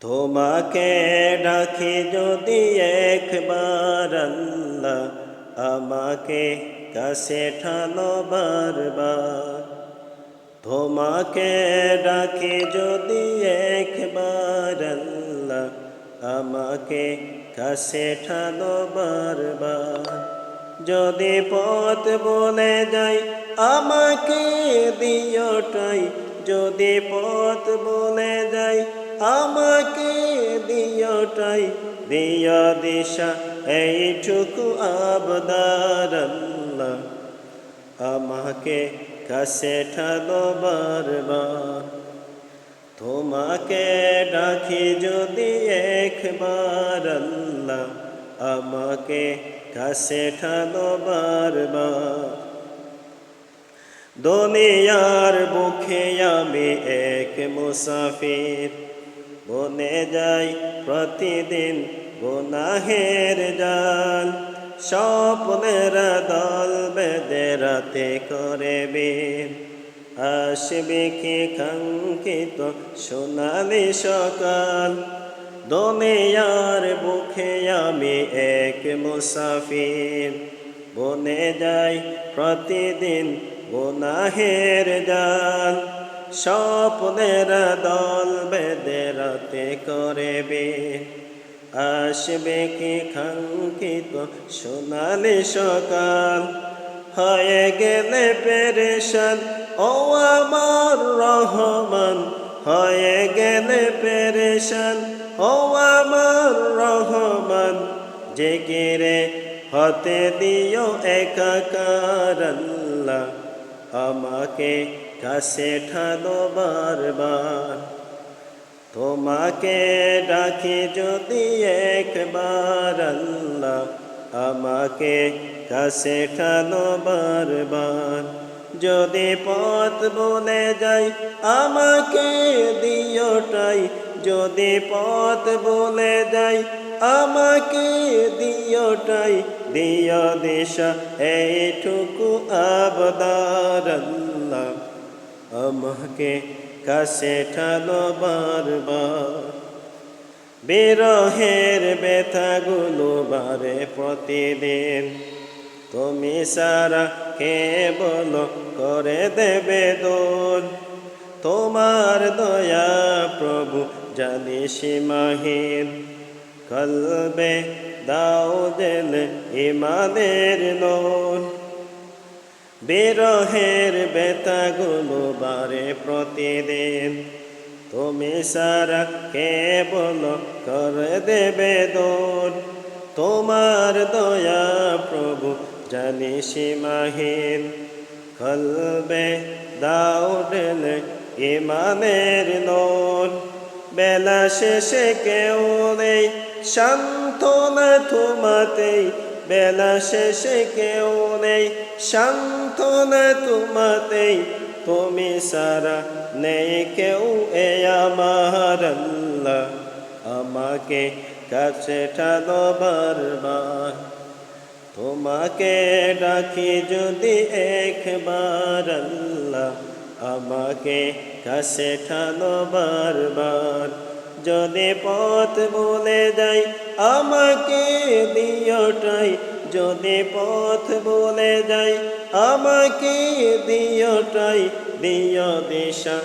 তোমাকে ডাকি যদি একবার আল্লাহ আমাকে কাছে ঠানো বারবার। তোমাকে ডাকি যদি একবার আল্লাহ আমাকে কাছে ঠানো বারবার। যদি পথ বলে যাই, আমাকে দিয়টাই। যদি পথ বলে যাই, আমাকে দিয়টাই দিয় দিশা, এইটুকু আবদার আমাকে কাছে ঠালো বারবার। তোমাকে ডাকি যদি একবার আল্লাহ, আমাকে কাছে ঠালো বারবার। দুনিয়ার বুকে আমি এক মুসাফির। বনে যাই, প্রতিদিন গুনাহের জাল। স্বপ্নের দল বেদে রাতে করে বীর। আসবে কি কাঙ্ক্ষিত সোনালি সকাল? দুনিয়ার বুকে আমি এক মুসাফির। বনে যাই, প্রতিদিন গুনাহের জাল। স্বপ্নের দল বেদে রাতে করবে। আসবে কি কাঙ্ক্ষিত সোনালি সকাল? হয়ে গেলে পেরেশান, ও আমার রহমান। হয়ে গেলে পেরেশান, ও আমার রহমান। জেগেরে হতে দিও একাকার আল্লাহ। আমাকে কাছে ঠালো বারবার। তোমাকে ডাকি যদি একবার আল্লাহ আমাকে কাছে ঠালো বারবার। যদি পথ বলে যাই আমাকে দিওটাই যদি পথ বলে যাই আমাকে দিওটাই দিয় দিশা, এইটুকু আবদার আল্লাহ। আমাকে কাছে ঠালো বারবার। বিরহের ব্যথাগুলো বারে প্রতিদিন। তুমি সারা কে বলো, করে দেবে দোল। তোমার দয়া প্রভু জানি সীমাহীন। কলবে দাও দিল ইমানের লোন বিরহের বেতাগুলো বারে প্রতিদিন। তুমি সারা কে বলো করে দেবে দোন। তোমার দয়া প্রভু জানি সীমাহীন। কলবে দাও দিল ইমানের লোন বেলা শেষে কেউ নেই, সান্ত্বনা তোমাতেই বেলা শেষে কেউ নেই, সান্ত্বনা তোমাতেই। তুমি সারা নেই কেউ এ আমার আমাকে কাছে ঠালো বারবার। তোমাকে ডাকি যদি একবার আল্লাহ। আমাকে কাছে ঠালো বারবার। যদি পথ বলে যাই আমাকে দিয়টাই যদি পথ বলে যাই আমাকে দিয়টাই দিয় দিশা,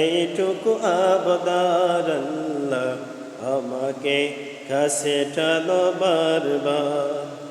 এইটুকু আবদার আমাকে কাছে টানো বারবার।